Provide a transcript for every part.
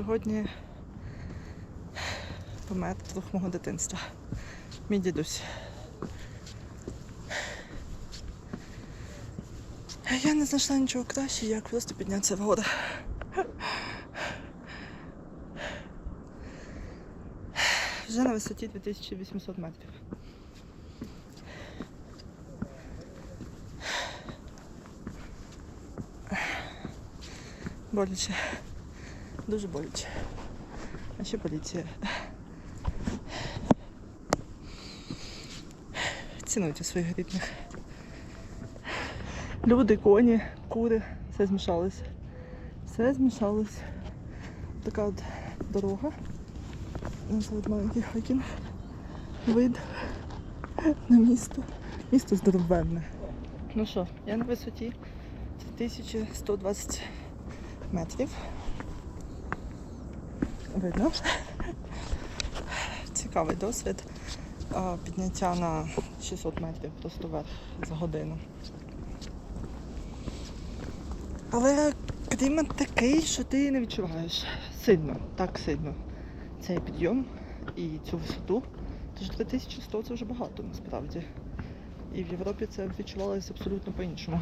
Сьогодні помер друг мого дитинства. Мій дідусь. Я не знайшла нічого краще, як просто піднятися вгору. Вже на висоті 2800 метрів. Боляче. Дуже боляче. А ще поліція. Цінуйте своїх рідних. Люди, коні, кури, все змішалось. Все змішалось. Така от дорога. Це от маленький хакінг. Вид на місто. Місто здоровенне. Ну що, я на висоті 3120 метрів. Видно. Цікавий досвід. Підняття на 600 метрів просто вверх за годину. Але клімат такий, що ти не відчуваєш сильно, так сильно цей підйом і цю висоту. Тож 3100 це вже багато насправді. І в Європі це відчувалося абсолютно по-іншому.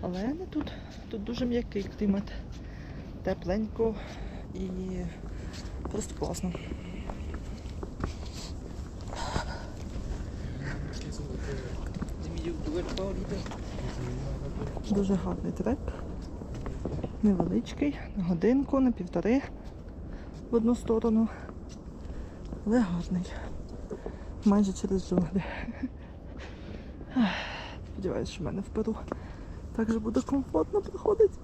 Але не тут. Тут дуже м'який клімат. Тепленько і просто класно. Дуже гарний трек. Невеличкий, на годинку, на півтори в одну сторону. Але гарний. Майже через джунглі. Сподіваюсь, що в мене в Перу так же буде комфортно проходити.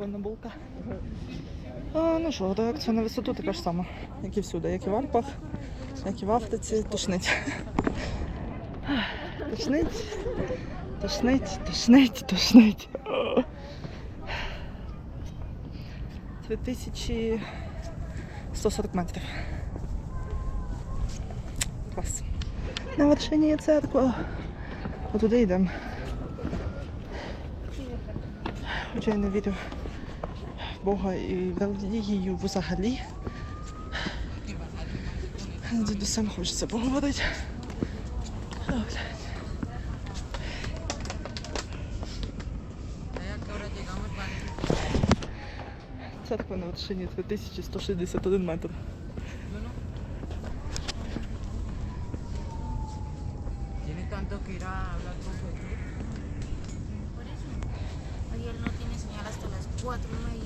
Довольно булка. А, ну що, реакція на висоту така ж сама, як і всюди, як і в Альпах, як і в Африці, тошнить. Тошнить, тошнить, тошнить, тошнить. 2140 метрів. Клас. На вершині є церква. Отуди йдемо. Хоча я не вірю Бога і релігію взагалі. З дідусем хочеться поговорити. Церква на вершині 3161 метр. Él no tiene señal hasta las 4 y media.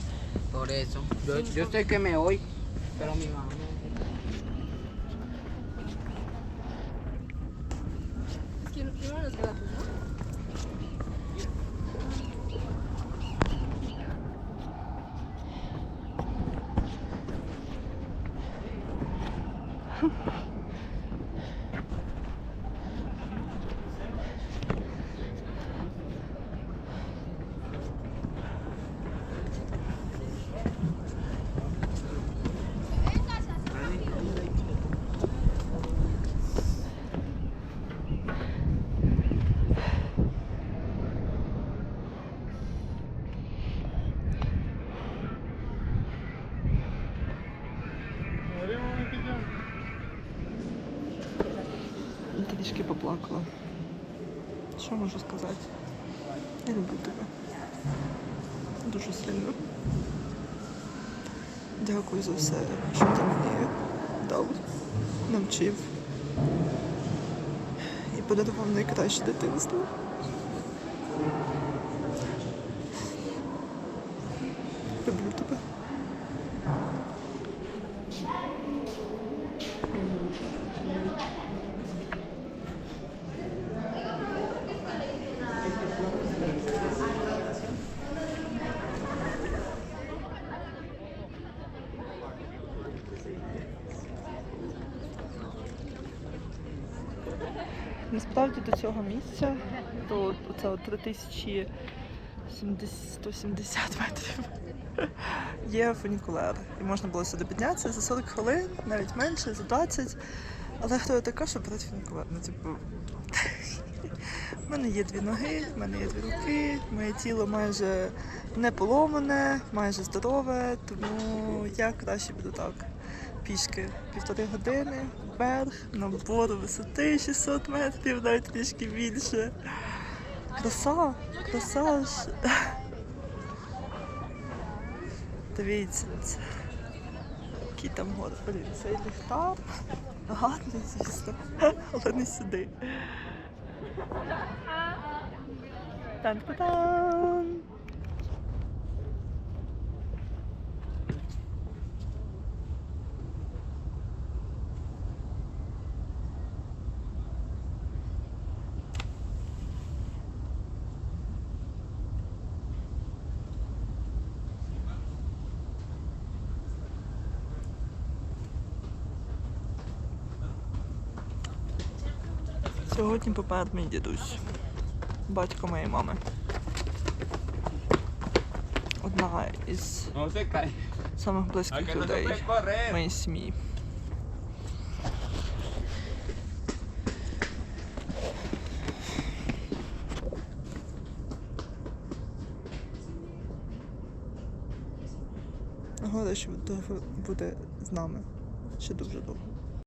Por eso. Yo, yo sé que me voy, pero mi mamá трішки поплакала. Що можу сказати? Я люблю тебе. Дуже сильно. Дякую за все, що ти мені дав, навчив. І подарував найкраще дитинство. Люблю тебе. Насправді до цього місця, до це 3170 метрів, є фунікулер. І можна було сюди піднятися за 40 хвилин, навіть менше, за 20. Але хто я така, щоб брати фунікулер? Ну, типу, мене є дві ноги, в мене є дві руки, моє тіло майже не поломане, майже здорове, тому я краще буду так. Пішки півтори години, вверх, набор висоти 600 метрів, навіть трішки більше. Краса, краса ж. Дивіться. Який там гори. Блін, цей ліхтар. Гарний, звісно, але не сюди. Тан-та-тан! Сьогодні помер мій дідусь, батько моєї мами. Одна із se самих близьких se людей моєї сім'ї. Нагода, що буде з нами ще дуже довго.